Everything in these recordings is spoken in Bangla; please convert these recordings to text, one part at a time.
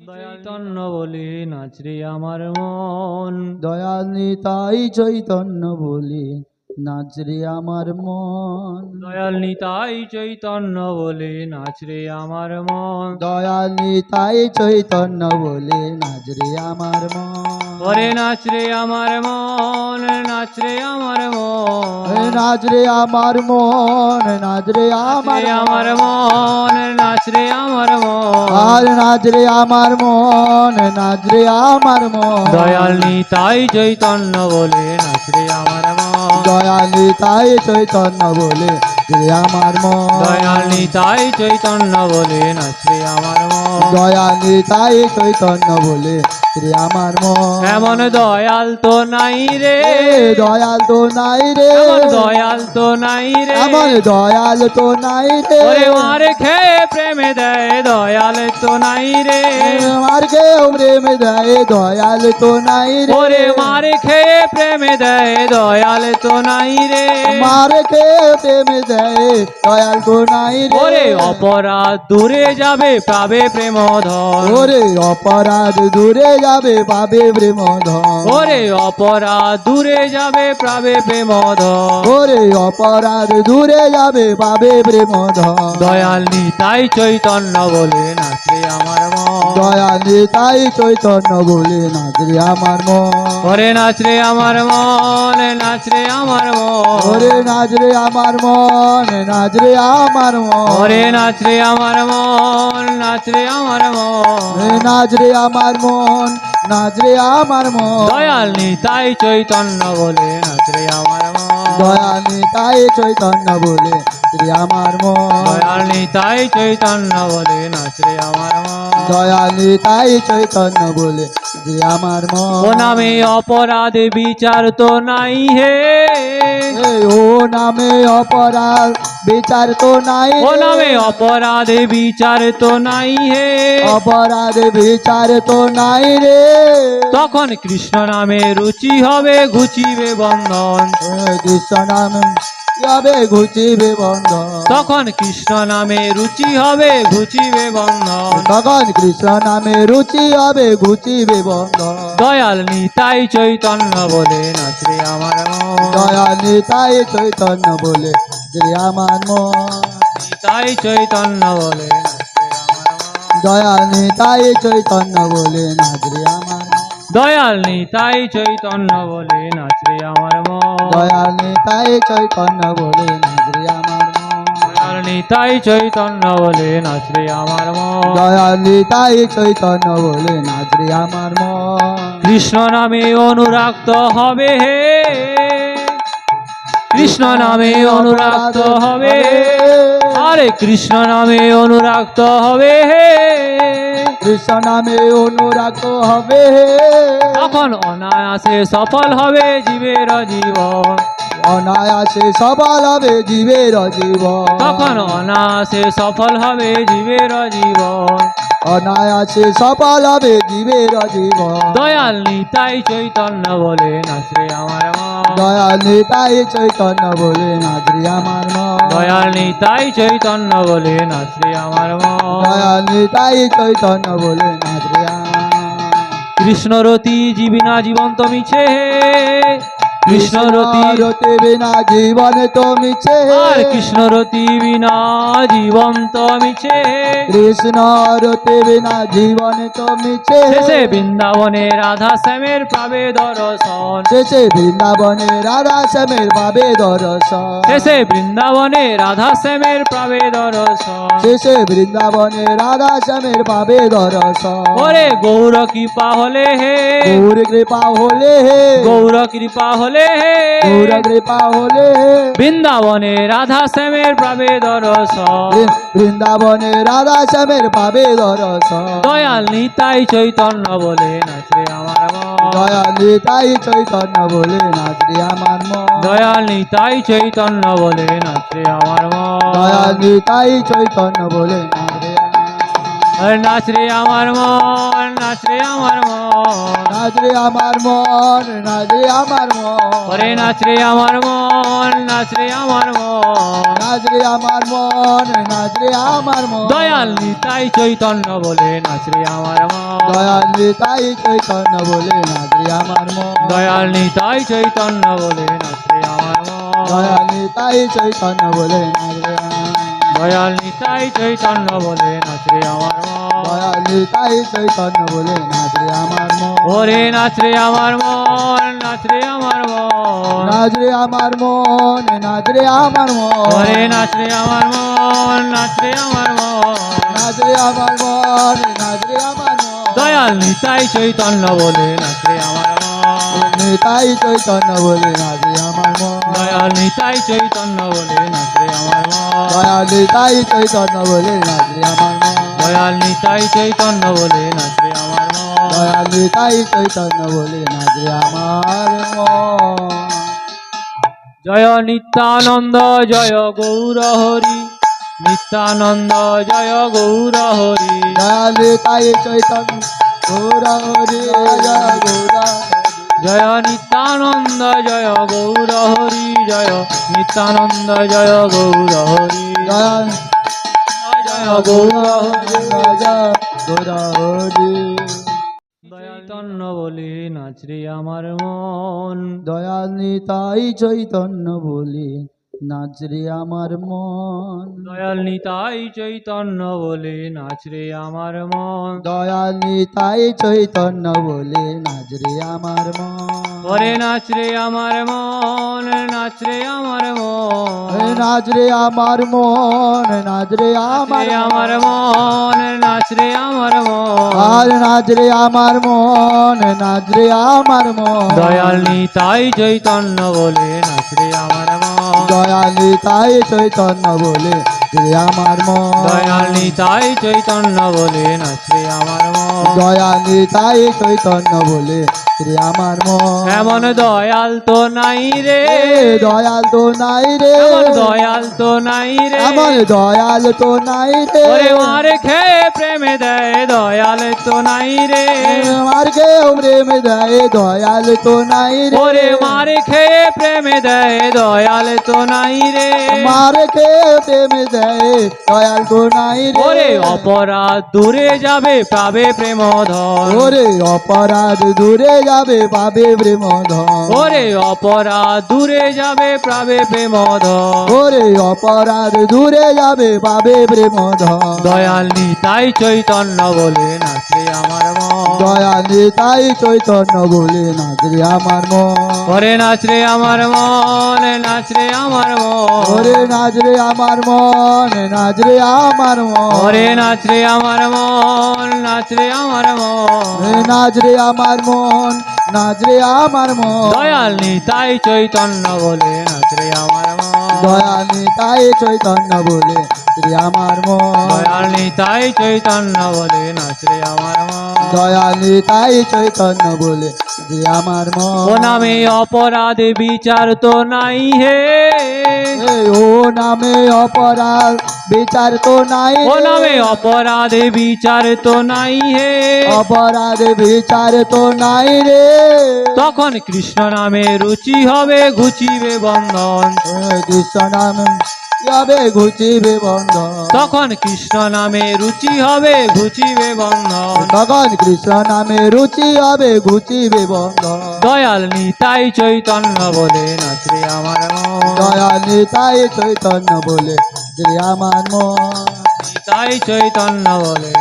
চৈতন্য বলি নাচরি আমার মন। দয়াল নিতাই চৈতন্য বলি নাচরে আমার মন দয়াল নিতাই চৈতন্য বলে নাচরে আমার মন দয়াল নিতাই চৈতন্য বলে নাচরে আমার মন ওরে নাচরে আমার মন নাচরে আমার মন নাচরে আমার মন নাচরে আমার আমার মন নাচরে আমার মন আর নাচরে আমার মন নাচরে আমার মন দয়াল নিতাই চৈতন্য বলে নাচরে আমার মন দয়াল নিতাই চৈতন্য বলে শ্রী আমার মন। দয়ালিতাই চৈতন্য বলে না শ্রী আমার মন। দয়ালিতাই চৈতন্য বলে রে আমার মন। এমন দয়াল তো নাই রে। দয়াল তো নাই রে। দয়াল তো নাই রে। আমার দয়াল তো নাই রে। ওরে মারে খেয়ে প্রেমে দেয় দয়াল তো নাই রে। মার কে প্রেম দেয় দয়াল তো নাই রে। ওরে মারে খেয়ে প্রেমে দেয় দয়াল তো নাই রে। মার কে প্রেম দেয় দয়াল তো নাই রে। ওরে অপরাধ দূরে যাবে পাবে প্রেম ধন ওরে অপরাধ দূরে যাবে পাবে প্রেম ওরে অপরাধ দূরে যাবে পাবে প্রেম ওরে অপরাধ দূরে যাবে পাবে প্রেম দয়াল নিতাই চৈতন্য বলে নাচে আমার মন। দয়াল নিতাই চৈতন্য বলে নাচরে আমার মন। ওরে নাচরে আমার মন নাচরে আমার মন। ওরে নাচরে আমার মন নাচরে আমার মন। ওরে নাচরে আমার মন নাচরে আমার মন। নাচরে আমার মন নাচরে আমার মন। দয়াল নিতাই চৈতন্য বলে নাচরে আমার মন। দয়াল নিতাই চৈতন্য বলে। শ্রী আমার দয়াল নিতাই চৈতন্য বলে নাচরে আমার মন। দয়াল নিতাই চৈতন্য বলে শ্রী আমার ও নামে অপরাধ বিচার তো নাই হে। ও নামে অপরাধ বিচার তো নাই ও। নামে অপরাধ বিচার তো নাই হে। অপরাধ বিচার তো নাই রে। তখন কৃষ্ণ নামে রুচি হবে ঘুচিবে বন্ধন। কৃষ্ণ নামে যাবে ঘুচিবে বন্ধ তখন কৃষ্ণ নামে রুচি হবে ঘুচিবে বন্ধন। তখন কৃষ্ণ নামে রুচি হবে ঘুচিবে বন্ধ দয়াল নিতাই চৈতন্য বলে নাচরে আমার মন। দয়াল নিতাই চৈতন্য বলে শ্রী আমার মন। নিতাই চৈতন্য বলে দয়াল নিতাই চৈতন্য বলে নাচরে আমার। দয়াল নিতাই চৈতন্য বলে নাচরে আমার মন। দয়াল নিতাই চৈতন্য বলে নাচরে আমার মন। দয়াল নিতাই চৈতন্য বলে নাচরে আমার মন। দয়াল নিতাই চৈতন্য বলে নাচরে আমার মন। কৃষ্ণ নামে অনুরাক্ত হবে হে। কৃষ্ণ নামে অনুরাক্ত হবে। আরে কৃষ্ণ নামে অনুরাক্ত হবে হে। কৃষ্ণ নামে অনুরাগ হবে হে। তখন অনায়াসে সফল হবে জীবের জীবন। অনায়াসে সফল হবে জীবের জীবন। তখন অনায়াসে সফল হবে জীবের জীবন। অনায়াসে সফল হবে জীবের জীবন। দয়াল নিতাই চৈতন্য বলে নাচরে আমার দয়াল নিতাই চৈতন্য বলে নাচরি আমার দয়াল নিতাই চৈতন্য বলে নাচরে আমার দয়াল নিতাই চৈতন্য বলে নাচরি আমার কৃষ্ণরতি জীবিনা জীবন্ত মিছে। কৃষ্ণরতি রতি বিনা জীবন তো মিছে। বিনা মিছে। কৃষ্ণ রতি বিনা জীবন তো মিছে। শেষে বৃন্দাবনে রাধা শ্যামের পাবে দর্শন। শেষে বৃন্দাবনে রাধা শ্যামের পাবে দর্শন। শেষে বৃন্দাবনে রাধা শ্যামের পাবে দর্শন। শেষে বৃন্দাবনে রাধা শ্যামের পাবে দর্শন। ওরে গৌর কৃপা হলে হে। গৌর কৃপা হলে হে। গৌর কৃপা হলে হে। গৌর কৃপা হলে বৃন্দাবনে রাধা শ্যামের পাবে বৃ- বৃন্দাবনে রাধা শ্যামের পাবে দর্শন। দয়াল নিতাই চৈতন্য বলে নাচরে আমার দয়াল নিতাই চৈতন্য বলে নাচরি আমার মন। দয়াল নিতাই চৈতন্য বলে নাচরে আমার মন। দয়াল নিতাই চৈতন্য বলে নাচ রে আমার মন নাচ রে আমার মন নাচ রে আমার মন নাচ রে আমার মন ওরে নাচ আমার মন নাচ রে আমার মন নাচ রে আমার মন নাচ রে আমার মন দয়াল নিতাই চৈতন্য বলে নাচ রে আমার মন দয়াল নিতাই চৈতন্য বলে নাচ রে আমার মন দয়াল নিতাই চৈতন্য বলে নাচ রে আমার মন দয়াল নিতাই চৈতন্য বলে নাচ রে আমার মন। দয়াল নিতাই চৈতন্য বলে নাচ রে আমার মন দয়াল নিতাই চৈতন্য বলে নাচ রে আমার মন ওরে নাচ রে আমার মন নাচ রে আমার মন নাচ রে আমার মন নাচ রে আমার মন ওরে নাচ রে আমার মন নাচ রে আমার মন নাচ রে আমার মন নাচ রে আমার মন দয়াল নিতাই চৈতন্য বলে নাচ রে আমার মন নিতাই চৈতন্য বলে নাচ রে আমার মন দয়াল নিতাই চৈতন্য বলে নাচ আমার মন দয়াল নিতাই চৈতন্য বলে নাচ আমার মন দয়াল নিতাই চৈতন্য বলে নাচ আমার দয়াল নিতাই চৈতন্য বলে নাচ আমার মন জয় নিত্যানন্দ জয় গৌর হরি। নিত্যানন্দ জয় গৌর হরি। দয়াল নিতাই চৈতন্য গৌরা হরি। জয় গৌরা জয় নিত্যানন্দ জয় গৌর হরি জয় নিত্যানন্দ জয় গৌর হরি। জয় গৌর গৌর জয় গৌরা হরি। চৈতন্য বলি নাচরি আমার মন। দয়া নিতাই চৈতন্য বলে নাচ রে আমার মন দয়াল নিতাই চৈতন্য বলে নাচ রে আমার মন দয়াল নিতাই চৈতন্য বলে নাচ রে আমার মন ওরে নাচ রে আমার মন নাচ রে আমার মন এ নাচ রে আমার মন নাচ রে আমার আমার মন নাচ রে আমার মন আর নাচ রে আমার মন নাচ রে আমার মন দয়াল নিতাই চৈতন্য বলে নাচ রে আমার মন দয়াল নিতাই চৈতন্য বলে শ্রী আমার মন। দয়াল নিতাই চৈতন্য বলে না শ্রী আমার মন। দয়াল নিতাই চৈতন্য বলে আমার মন। এমন দয়াল তো নাই রে। দয়াল তো নাই রে। দয়াল তো নাই রে। এমন দয়াল তো নাই রে। ওরে মারে খেয়ে প্রেমে দেয় দয়াল তো নাই রে। মার কে প্রেম দেয় দয়াল তো নাই রে। ওরে মারে খেয়ে প্রেমে দেয় দয়াল তো নাই রে। মার কে প্রেম দেয় দয়াল তো নাই রে। ওরে অপরাধ দূরে যাবে পাবে প্রেম ধন ওরে অপরাধ দূরে যাবে পাবে প্রেম ধন ওরে অপরাধ দূরে যাবে পাবে প্রেম ধন ওরে অপরাধ দূরে যাবে পাবে প্রেম দয়াল নিতাই চৈতন্য বলে নাচে আমার মন। দয়াল নিতাই চৈতন্য বলে নাচ রে আমার মন। ওরে নাচ রে আমার মন নাচ রে আমার মন। ওরে নাচ রে আমার মন নাচ রে আমার মন। ওরে নাচ রে আমার মন নাচ রে আমার মন। এ নাচ রে আমার মন নাচ রে আমার মন। দয়াল নিতাই চৈতন্য বলে নাচ রে আমার মন। দয়াল নিতাই চৈতন্য বলে রে আমার মন। দয়াল নিতাই চৈতন্য বলে নাচ রে আমার মন। দয়াল নিতাই চৈতন্য বলে রে আমার ও নামে অপরাধ বিচার তো নাই হে। ও নামে অপরাধ বিচার তো নাই ও। নামে অপরাধ বিচার তো নাই হে। অপরাধ বিচার তো নাই রে। তখন কৃষ্ণ নামে রুচি হবে ঘুচিবে বন্ধন। কৃষ্ণ নাম যাবে ঘুচিবে বন্ধ তখন কৃষ্ণ নামে রুচি হবে ঘুচিবে বন্ধন তখন কৃষ্ণ নামে রুচি হবে ঘুচিবে বন্ধ। দয়াল নিতাই চৈতন্য বলে নাচরে আমার মন। দয়াল নিতাই চৈতন্য বলে যে আমার মন। নিতাই চৈতন্য বলে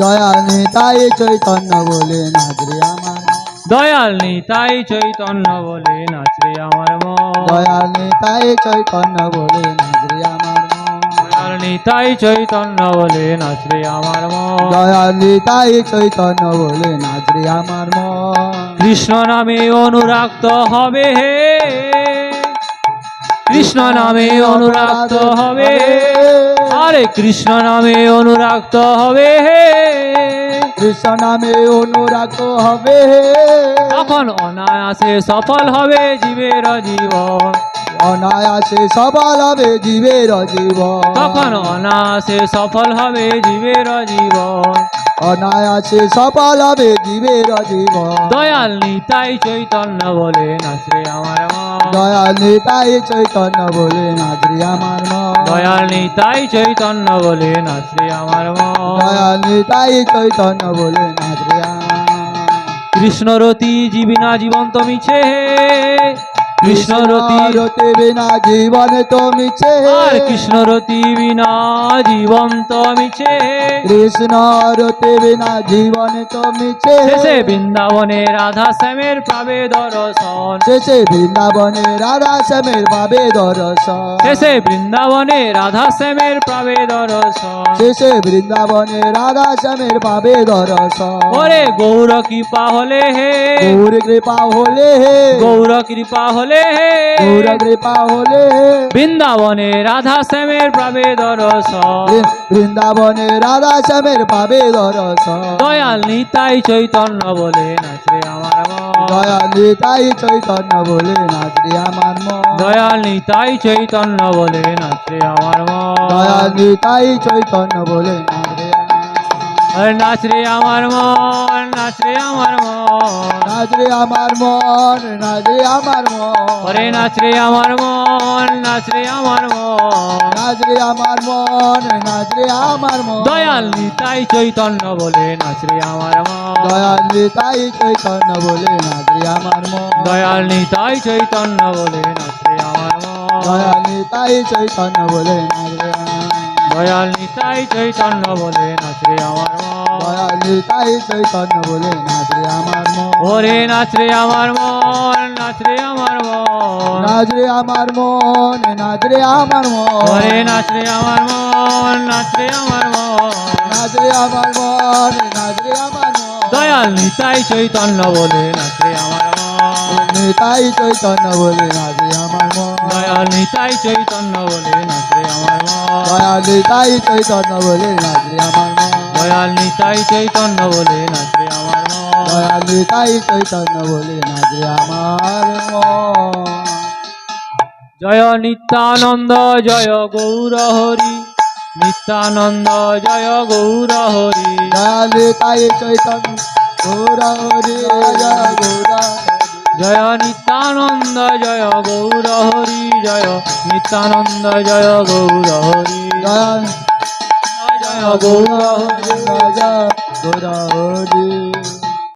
দয়াল নিতাই চৈতন্য বলে নাচরে আমার দয়াল নিতাই চৈতন্য বলে নাচরে আমার মন। দয়াল নিতাই চৈতন্য বলে নাচরে আমার নিতাই চৈতন্য বলে নাচরে আমার মন। দয়াল নিতাই চৈতন্য বলে নাচরে আমার মন। কৃষ্ণ নামে অনুরাক্ত হবে হে। কৃষ্ণ নামে অনুরাক্ত হবে আরে কৃষ্ণ নামে অনুরাক্ত হবে হে। কৃষ্ণ নামে অনুরাগ হবে তখন অনায়াসে সফল হবে জীবের জীবন। অনায়াসে সফল হবে জীবের জীবন। তখন অনাসে সফল হবে জীবের জীবন। অনায়াসে সফল হবে জীবের জীবন। দয়াল নিতাই চৈতন্য বলে নাচরে আমার দয়াল নিতাই চৈতন্য বলে নাজরি আমার দয়াল নিতাই চৈতন্য বলে নাচরে আমার দয়াল নিতাই চৈতন্য বলে নাজরি আমার কৃষ্ণরতি জীবিনা জীবন্ত মিছে। কৃষ্ণরতি রতি। বিনা জীবন তো মিছে। আর কৃষ্ণরতি বিনা জীবন্ত মিছে। কৃষ্ণ রতি বিনা জীবন তো মিছে। শেষে বৃন্দাবনে রাধা শ্যামের পাবে দর্শন। শেষে বৃন্দাবনে রাধা শ্যামের পাবে দর্শন। শেষে বৃন্দাবনে রাধা শ্যামের পাবে দর্শন। শেষে বৃন্দাবনে রাধা শ্যামের পাবে দর্শন। ওরে গৌর কৃপা হলে হে। গৌর কৃপা হলে হে। গৌর কৃপা হলে হে। গৌর কৃপা হলে। বৃন্দাবনে রাধা শ্যামের পাবে দর্শন। বৃন্দাবনে রাধা শ্যামের পাবে দর্শন। দয়াল নিতাই চৈতন্য বলে নাচরে আমার মন। দয়া নিতাই চৈতন্য বলে নাচরি আমার মন। দয়াল নিতাই চৈতন্য বলে নাচরে আমার দয়া মন নিতাই চৈতন্য বলে আরে নাচরে আমার মন নাচরে আমার মন নাচরে আমার মন নাচরে আমার মন ওরে নাচরে আমার মন নাচরে আমার মন নাচরে আমার মন নাচরে আমার মন দয়াল নিতাই চৈতন্য বলে নাচরে আমার মন দয়াল নিতাই চৈতন্য বলে নাচরে আমার মন দয়াল নিতাই চৈতন্য বলে নাচরে আমার মন দয়াল নিতাই চৈতন্য বলে নাচরে দয়াল নিতাই চৈতন্য বলে নাচরে আমার মন দয়াল নিতাই চৈতন্য বলে নাচরে আমার মন ওরে নাচরে আমার মন নাচরে আমার মন নাচরে আমার মন নাচরে আমার মন ওরে নাচরে আমার মন নাচরে আমার মন নাচরে আমার মন নাচরে আমার মন দয়াল নিতাই চৈতন্য বলে নাচরে আমার মন নিতাই চৈতন্য বলে নাচরে আমার মন দয়াল নিতাই চৈতন্য বলে নাচরে আমার মন দয়াল নিতাই চৈতন্য বলে নাচরে আমার মন দয়াল নিতাই চৈতন্য বলে নাচরে আমার দয়াল নিতাই চৈতন্য বলে নাচরে আমার জয় নিত্যানন্দ জয় গৌর হরি। নিত্যানন্দ জয় গৌর হরি। দয়াল নিতাই চৈতন্য গৌরা হরি। জয় গৌরা জয় নিত্যানন্দ জয় গৌর হরি। জয় নিত্যানন্দ জয় গৌর হরি। জয় হরি জয় হরি